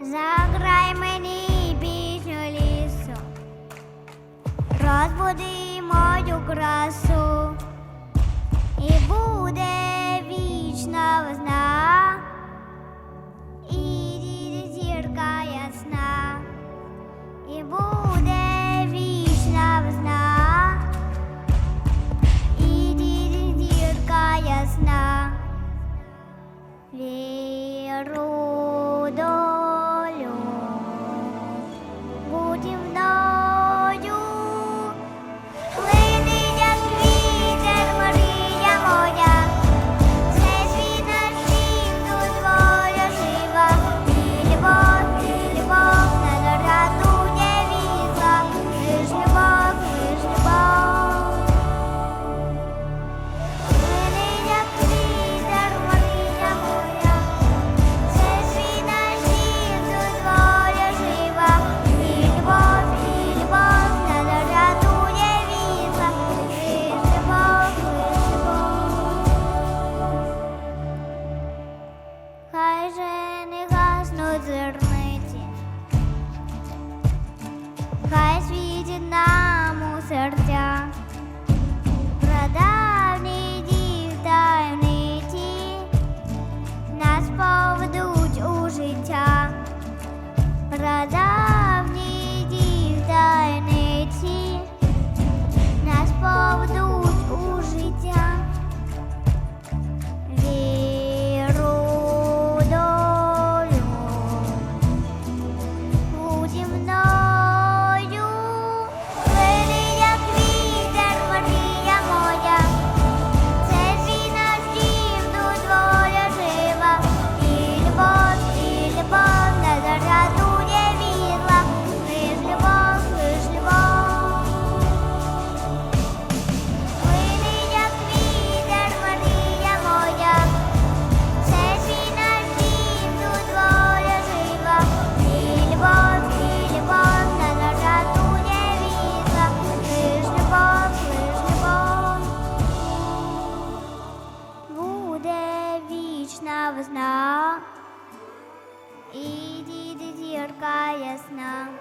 Заграй мені пісню лісу, розбуди мою красу. І будь perro. serca. Yes, now.